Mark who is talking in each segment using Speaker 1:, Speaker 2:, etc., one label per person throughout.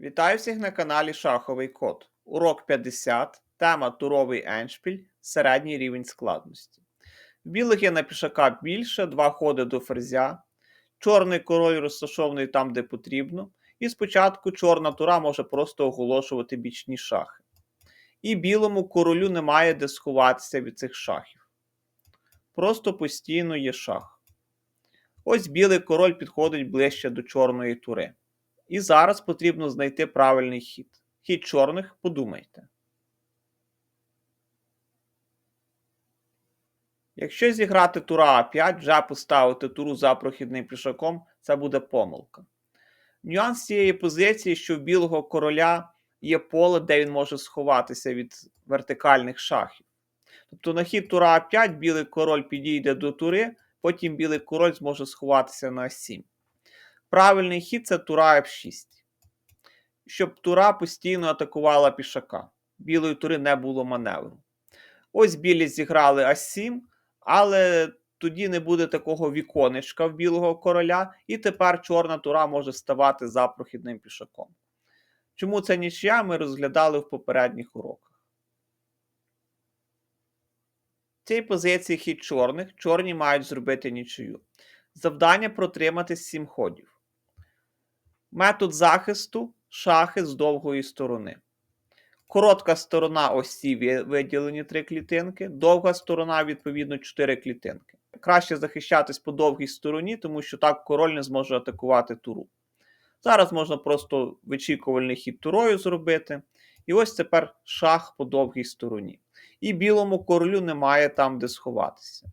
Speaker 1: Вітаю всіх на каналі Шаховий Код. Урок 50. Тема Туровий еншпіль. Середній рівень складності. В білих є на пішака більше, два ходи до ферзя. Чорний король розташований там, де потрібно. І спочатку чорна тура може просто оголошувати бічні шахи. І білому королю немає де сховатися від цих шахів. Просто постійно є шах. Ось білий король підходить ближче до чорної тури. І зараз потрібно знайти правильний хід. Хід чорних подумайте. Якщо зіграти тура А5, вже поставити туру за прохідним пішаком, це буде помилка. Нюанс цієї позиції, що в білого короля є поле, де він може сховатися від вертикальних шахів. Тобто на хід тура А5 білий король підійде до тури, потім білий король зможе сховатися на А7. Правильний хід це тура F6. Щоб тура постійно атакувала пішака. Білої тури не було маневру. Ось білі зіграли А7, але тоді не буде такого віконечка в білого короля, і тепер чорна тура може ставати за прохідним пішаком. Чому це нічия, ми розглядали в попередніх уроках. В цій позиції хід чорних, чорні мають зробити нічию. Завдання протримати 7 ходів. Метод захисту шахи з довгої сторони. Коротка сторона ось ці виділені три клітинки, довга сторона, відповідно, 4 клітинки. Краще захищатись по довгій стороні, тому що так король не зможе атакувати туру. Зараз можна просто вичікувальний хід турою зробити. І ось тепер шах по довгій стороні. І білому королю немає там, де сховатися.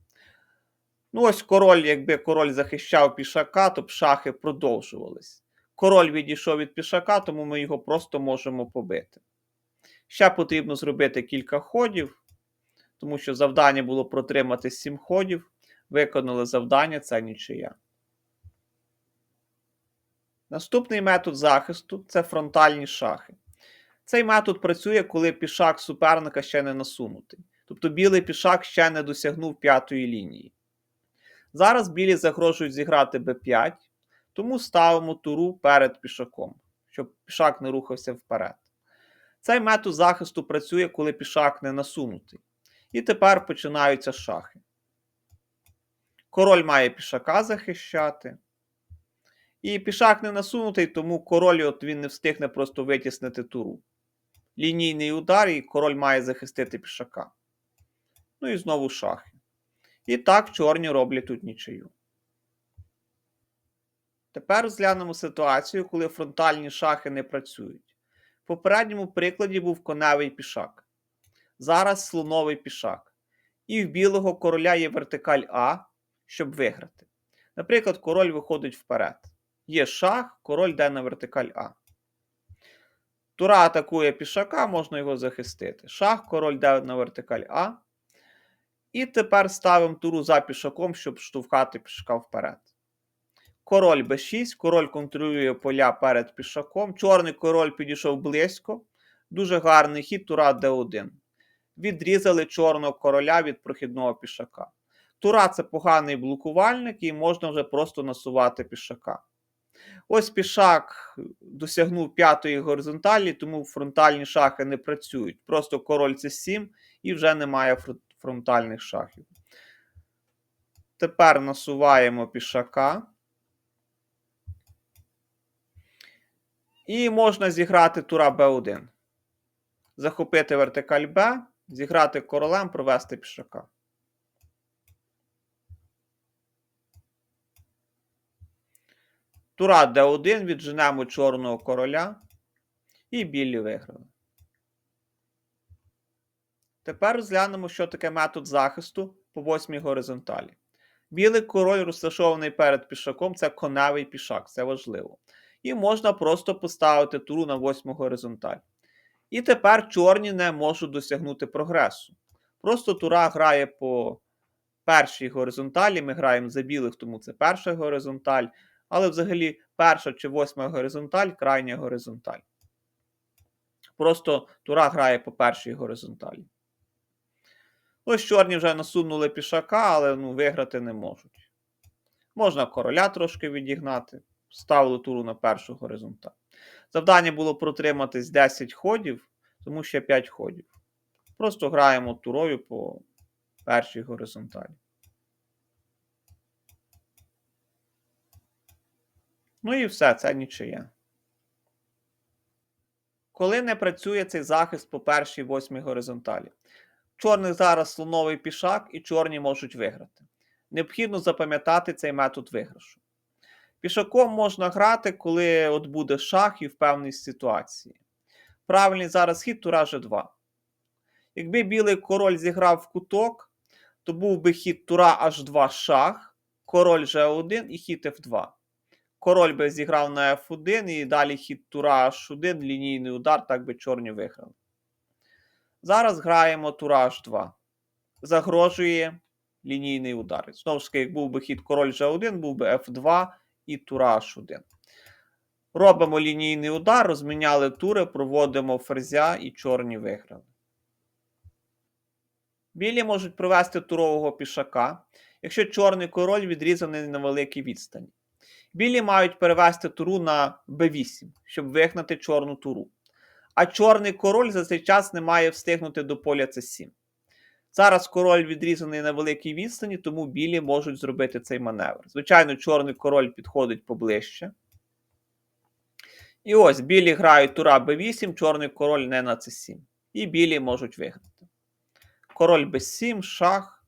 Speaker 1: Ну, ось король, якби король захищав пішака, то б шахи продовжувались. Король відійшов від пішака, тому ми його просто можемо побити. Ще потрібно зробити кілька ходів, тому що завдання було протримати 7 ходів. Виконали завдання, це нічия. Наступний метод захисту це фронтальні шахи. Цей метод працює, коли пішак суперника ще не насунутий. Тобто білий пішак ще не досягнув п'ятої лінії. Зараз білі загрожують зіграти b5, тому ставимо туру перед пішаком, щоб пішак не рухався вперед. Цей метод захисту працює, коли пішак не насунутий. І тепер починаються шахи. Король має пішака захищати. І пішак не насунутий, тому король от він не встигне просто витіснити туру. Лінійний удар, і король має захистити пішака. Ну і знову шахи. І так чорні роблять тут нічию. Тепер розглянемо ситуацію, коли фронтальні шахи не працюють. В попередньому прикладі був коневий пішак. Зараз слоновий пішак. І в білого короля є вертикаль А, щоб виграти. Наприклад, король виходить вперед. Є шах, король йде на вертикаль А. Тура атакує пішака, можна його захистити. Шах, король йде на вертикаль А. І тепер ставимо туру за пішаком, щоб штовхати пішака вперед. Король b6, король контролює поля перед пішаком. Чорний король підійшов близько. Дуже гарний хід, тура d1. Відрізали чорного короля від прохідного пішака. Тура це поганий блокувальник, і можна вже просто насувати пішака. Ось пішак досягнув п'ятої горизонталі, тому фронтальні шахи не працюють. Просто король це 7 і вже немає фронтальних шахів. Тепер насуваємо пішака. І можна зіграти тура Б1. Захопити вертикаль Б, зіграти королем, провести пішака. Тура Д1, відженемо чорного короля. І білі виграли. Тепер розглянемо, що таке метод захисту по восьмій горизонталі. Білий король розташований перед пішаком це коневий пішак, це важливо. І можна просто поставити туру на восьму горизонталь. І тепер чорні не можуть досягнути прогресу. Просто тура грає по першій горизонталі. Ми граємо за білих, тому це перша горизонталь. Але взагалі перша чи восьма горизонталь крайня горизонталь. Просто тура грає по першій горизонталі. Ось чорні вже насунули пішака, але ну, виграти не можуть. Можна короля трошки відігнати. Ставили туру на першу горизонталь. Завдання було протриматись 10 ходів, тому ще 5 ходів. Просто граємо турою по першій горизонталі. Ну і все, це нічия. Коли не працює цей захист по першій восьмій горизонталі. Чорних зараз слоновий пішак і чорні можуть виграти. Необхідно запам'ятати цей метод виграшу. Пішаком можна грати, коли от буде шах і в певній ситуації. Правильний зараз хід тура G2. Якби білий король зіграв в куток, то був би хід тура H2 шах, король G1 і хід F2. Король би зіграв на F1 і далі хід тура H1, лінійний удар, так би чорні виграли. Зараз граємо тура H2. Загрожує лінійний удар. Знову ж таки, як був би хід король G1, був би F2 і тура H1. Робимо лінійний удар, розміняли тури, проводимо ферзя і чорні виграли. Білі можуть провести турового пішака, якщо чорний король відрізаний на великій відстані. Білі мають перевести туру на b8, щоб вигнати чорну туру. А чорний король за цей час не має встигнути до поля c7. Зараз король відрізаний на великій відстані, тому білі можуть зробити цей маневр. Звичайно, чорний король підходить поближче. І ось білі грають тура b8, чорний король не на c7. І білі можуть виграти. Король b7, шах,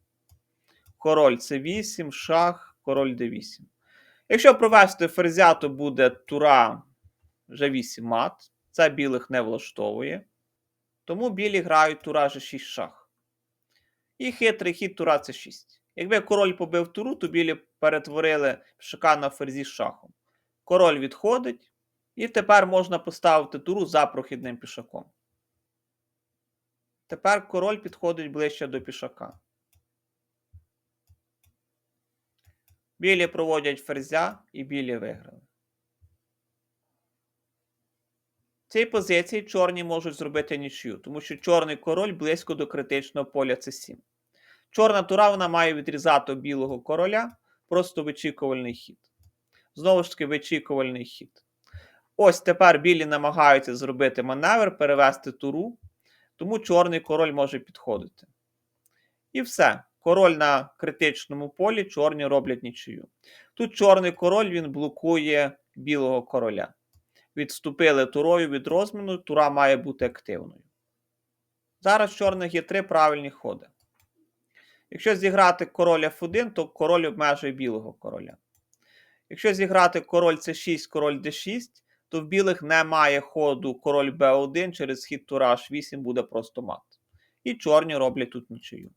Speaker 1: король c8, шах, король d8. Якщо провести ферзя, то буде тура g8 мат. Це білих не влаштовує. Тому білі грають тура g6 шах. І хитрий хід тура c6. Якби король побив туру, то білі перетворили пішака на ферзі з шахом. Король відходить, і тепер можна поставити туру за прохідним пішаком. Тепер король підходить ближче до пішака. Білі проводять ферзя і білі виграли. В цій позиції чорні можуть зробити нічию, тому що чорний король близько до критичного поля c7. Чорна тура вона має відрізати білого короля, просто вичікувальний хід. Знову ж таки, вичікувальний хід. Ось тепер білі намагаються зробити маневр, перевести туру, тому чорний король може підходити. І все. Король на критичному полі, чорні роблять нічию. Тут чорний король він блокує білого короля. Відступили турою від розміну, тура має бути активною. Зараз в чорних є три правильні ходи. Якщо зіграти король F1, то король обмежує білого короля. Якщо зіграти король c6, король d6, то в білих немає ходу король b1 через хід тура h8 буде просто мат. І чорні роблять тут нічию.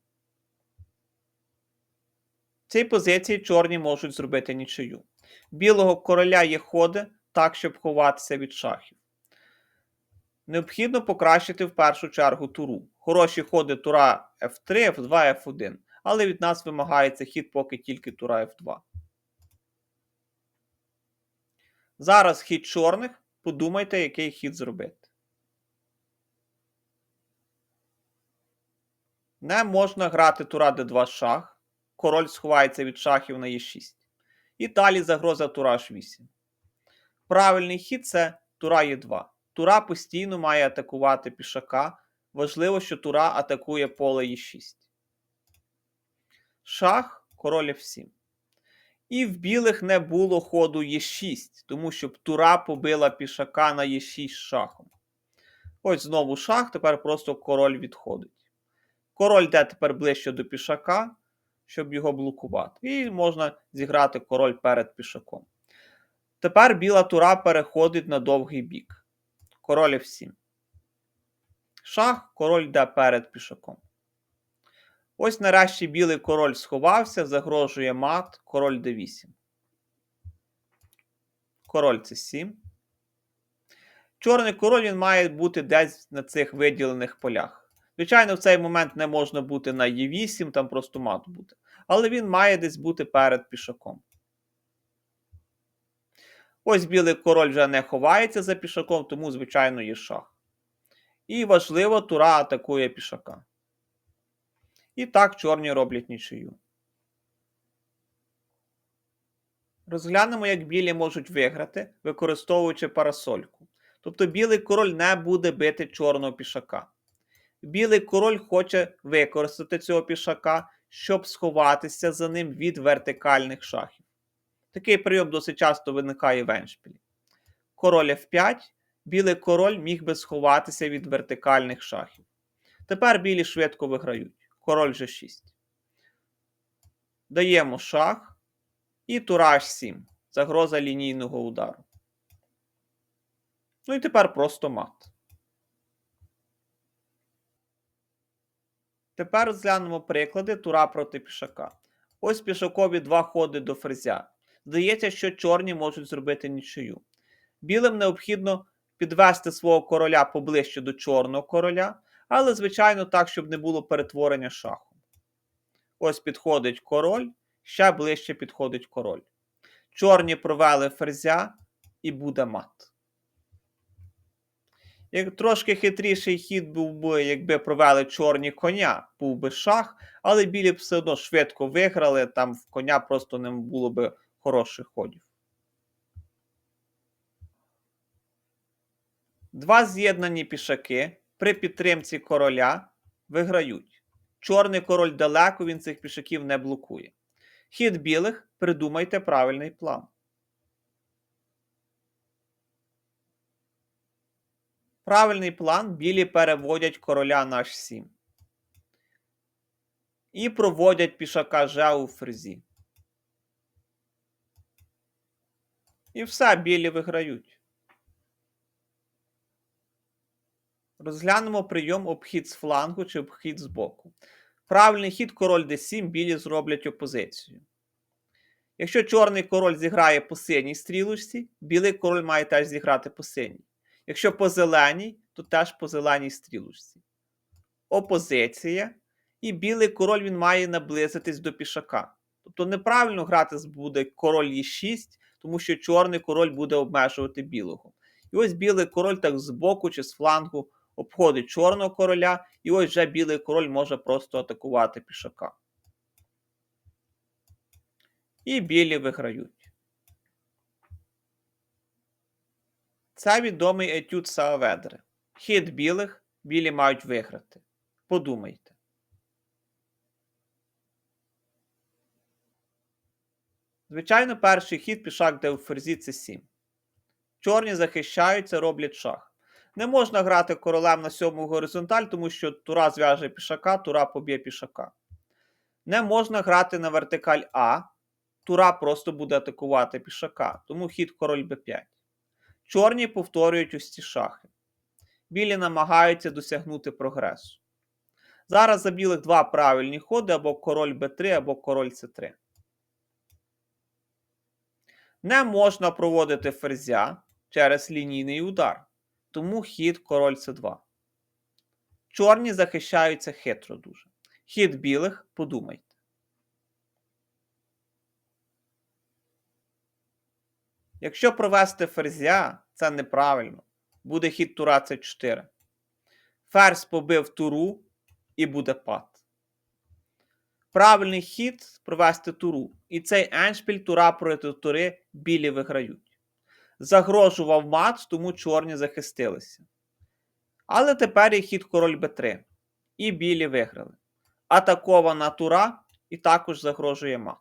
Speaker 1: В цій позиції чорні можуть зробити нічию. Білого короля є ходи так, щоб ховатися від шахів. Необхідно покращити в першу чергу туру. Хороші ходи тура F3, F2, F1. Але від нас вимагається хід поки тільки тура F2. Зараз хід чорних. Подумайте, який хід зробити. Не можна грати тура d2 шах. Король сховається від шахів на e6. І далі загроза тура h8. Правильний хід це тура e2. Тура постійно має атакувати пішака. Важливо, що тура атакує поле e6. Шах, король f7. І в білих не було ходу Е6, тому що тура побила пішака на Е6 шахом. Ось знову шах, тепер просто король відходить. Король йде тепер ближче до пішака, щоб його блокувати. І можна зіграти король перед пішаком. Тепер біла тура переходить на довгий бік. Король F7. Шах, король йде перед пішаком. Ось нарешті білий король сховався, загрожує мат, король d8. Король c7. Чорний король він має бути десь на цих виділених полях. Звичайно, в цей момент не можна бути на e8, там просто мат буде. Але він має десь бути перед пішаком. Ось білий король вже не ховається за пішаком, тому, звичайно, є шах. І важливо, тура атакує пішака. І так чорні роблять нічию. Розглянемо, як білі можуть виграти, використовуючи парасольку. Тобто білий король не буде бити чорного пішака. Білий король хоче використати цього пішака, щоб сховатися за ним від вертикальних шахів. Такий прийом досить часто виникає в еншпілі. Король F5, білий король міг би сховатися від вертикальних шахів. Тепер білі швидко виграють. Король G6. Даємо шах і тура H7. Загроза лінійного удару. Ну і тепер просто мат. Тепер розглянемо приклади тура проти пішака. Ось пішакові два ходи до ферзя. Здається, що чорні можуть зробити нічию. Білим необхідно підвести свого короля поближче до чорного короля, але, звичайно, так, щоб не було перетворення шаху. Ось підходить король, ще ближче підходить король. Чорні провели ферзя і буде мат. Як трошки хитріший хід був би, якби провели чорні коня, був би шах, але білі б все одно швидко виграли, там в коня просто не було би хороших ходів. Два з'єднані пішаки при підтримці короля виграють. Чорний король далеко, він цих пішаків не блокує. Хід білих придумайте правильний план. Правильний план білі переводять короля на h7. І проводять пішака Ж у фрезі. І все, білі виграють. Розглянемо прийом обхід з флангу чи обхід з боку. Правильний хід король d7 білі зроблять опозицію. Якщо чорний король зіграє по синій стрілочці, білий король має теж зіграти по синій. Якщо по зеленій, то теж по зеленій стрілочці. Опозиція. І білий король він має наблизитись до пішака. Тобто неправильно грати буде король Е6, тому що чорний король буде обмежувати білого. І ось білий король так з боку чи з флангу обходить чорного короля, і ось вже білий король може просто атакувати пішака. І білі виграють. Це відомий етюд Сааведри. Хід білих білі мають виграти. Подумайте. Звичайно, перший хід пішак де у ферзі це 7. Чорні захищаються, роблять шах. Не можна грати королем на сьому горизонталь, тому що тура зв'яже пішака, тура поб'є пішака. Не можна грати на вертикаль А. Тура просто буде атакувати пішака, тому хід король Б5. Чорні повторюють ось ці шахи. Білі намагаються досягнути прогресу. Зараз за білих два правильні ходи або король Б3, або король С3. Не можна проводити ферзя через лінійний удар. Тому хід король С2. Чорні захищаються хитро дуже. Хід білих подумайте. Якщо провести ферзя, це неправильно. Буде хід тура С4. Ферзь побив туру і буде пад. Правильний хід провести туру. І цей еншпіль тура проти тури білі виграють. Загрожував мат, тому чорні захистилися. Але тепер є хід король Б3. І білі виграли. Атакована тура і також загрожує мат.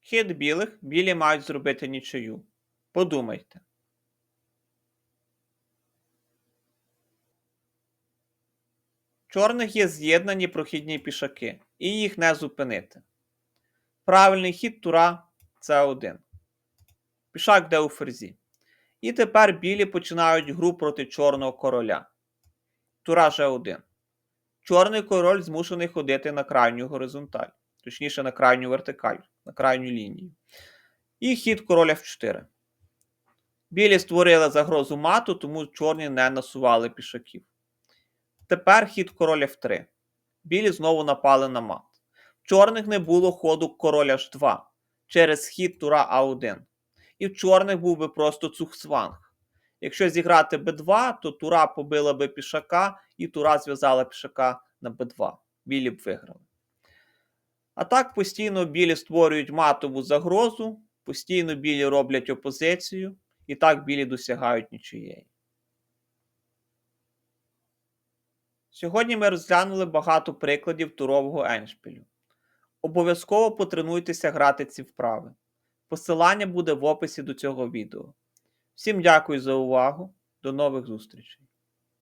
Speaker 1: Хід білих білі мають зробити нічию. Подумайте. Чорних є з'єднані прохідні пішаки, і їх не зупинити. Правильний хід тура С1. Пішак де у ферзі. І тепер білі починають гру проти чорного короля. Тура Ж1. Чорний король змушений ходити на крайню горизонталь, точніше на крайню вертикаль, на крайню лінію. І хід короля F4. Білі створили загрозу мату, тому чорні не насували пішаків. Тепер хід король F3. Білі знову напали на мат. В чорних не було ходу король H2 через хід тура А1. І в чорних був би просто цухсванг. Якщо зіграти Б2, то тура побила би пішака, і тура зв'язала пішака на Б2. Білі б виграли. А так постійно білі створюють матову загрозу, постійно білі роблять опозицію, і так білі досягають нічиєї. Сьогодні ми розглянули багато прикладів турового еншпілю. Обов'язково потренуйтеся грати ці вправи. Посилання буде в описі до цього відео. Всім дякую за увагу. До нових зустрічей!